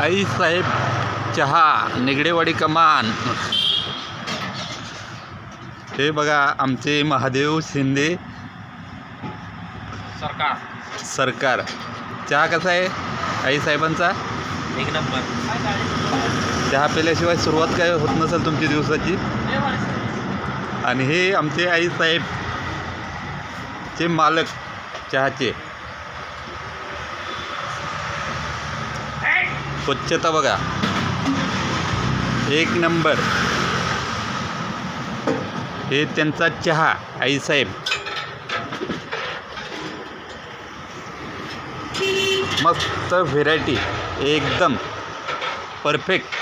आईसाहेब चहा निगडेवाडी कमान. हे बघा आमचे महादेव शिंदे. सरकार. सरकार. चहा कसा आहे? आईसाहेबांचा एक नंबर. चहा पिल्याशिवाय सुरुवात काय होत नसेल तुमची दिवसाची? आणि हे आमचे आईसाहेब चे मालक चहाचे. स्वच्छता बघा. एक नंबर. हे त्यांचा चहा आईसाहेब मस्त व्हेरायटी एकदम परफेक्ट